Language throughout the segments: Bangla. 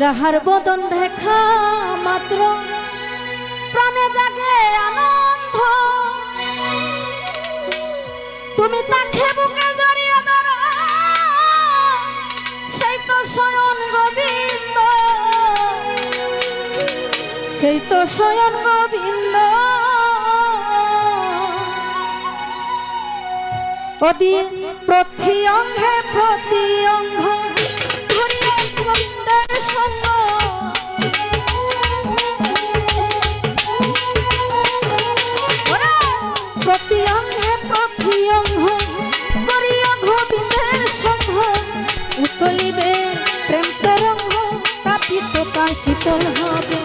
যাহার বদন দেখা মাত্র, প্রাণে জাগে আনন্দ। তুমি তাকে বুকে জড়িয়ে ধরো, সেই তো স্বয়ন গোবিন্দ। সেই তো স্বয়ন গোবিন্দ। প্রতি অঙ্গে প্রতি অঙ্গ ঘুরিয়ে শীতল হবে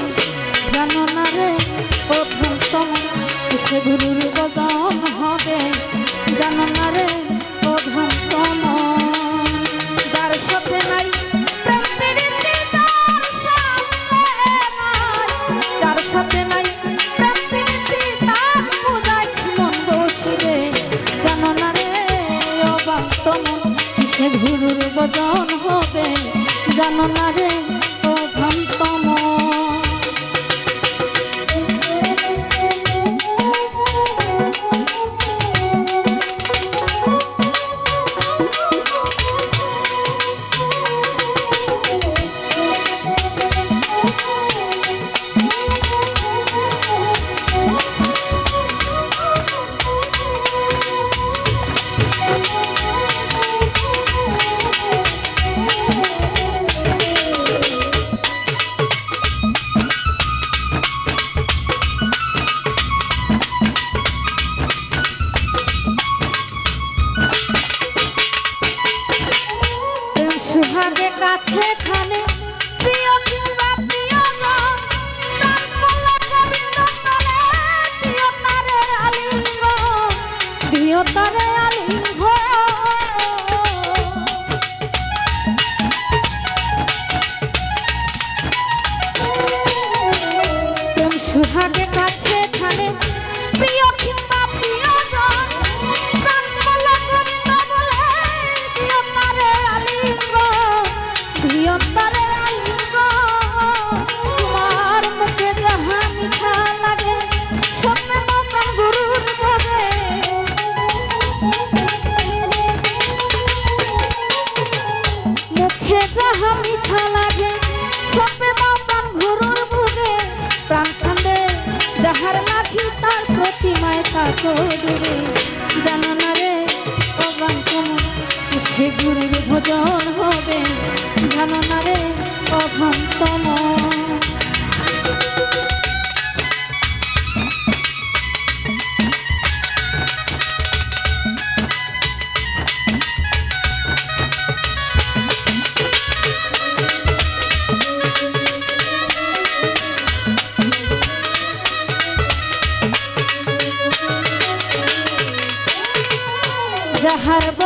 জানো না রে অভ্যন্তম সে গুরুর বদন হবে? জানো না রে সাথে নাই যার সাথে নাই। যার সাথে নাই সে গুরুর বদন হবে? জানো না রে সুহাগে কাছে খানে প্রতিমায় তাকো দূরে। জানো না রে অবান তোমার সে গুরুর ভোজন হবে? জানো না রে অভন্তম যাহার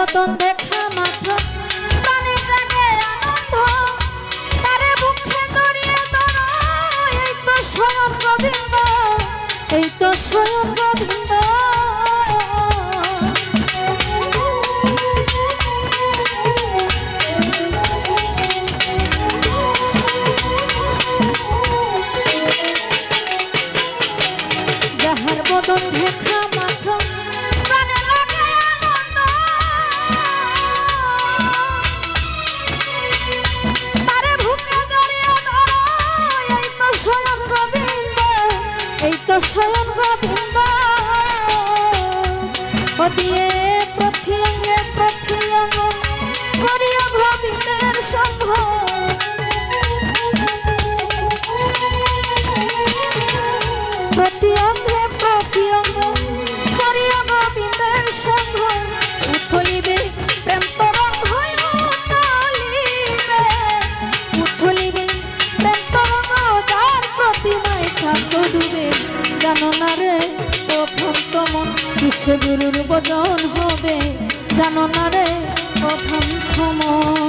বদন দেখা মাত্র। প্রাণে জাগে আনন্দ, তারে বুকে জড়িয়ে ধরো এই তো স্বয়ং গোবিন্দ এই তো স্বয়ং স্বয়ং গোবিন্দ দিয়ে প্রথিয়ঙ্গে প্রথিয়ঙ্গ করিয়া গোবিন্দের সঙ্গ প্রতি অঙ্গে প্রতি অঙ্গ করিয়া গোবিন্দের সঙ্গ উথলিবে বিশ্বগুরুর বদন হবে। জানো না রে প্রথম থমন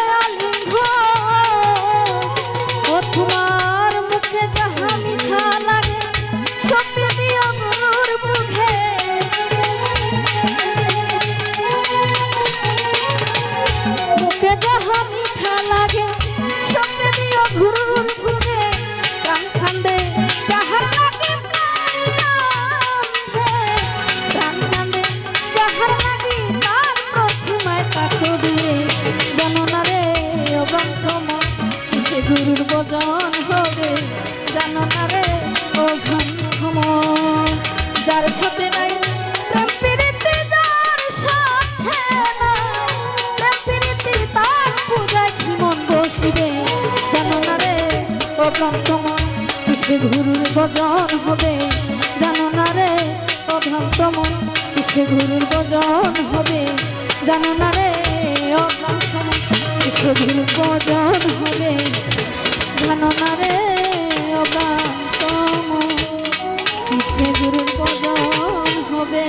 ও গ্রন্থম সে গুরুর বজন হবে। জানো না রে অভ্রান্তমন কিসে গুরুর ভজন হবে? জানো না রে অভ্রান্তমন কিসে গুরুর ভজন হবে জানো না রে অভ্রান্তমন কিসে গুরুর ভজন হবে?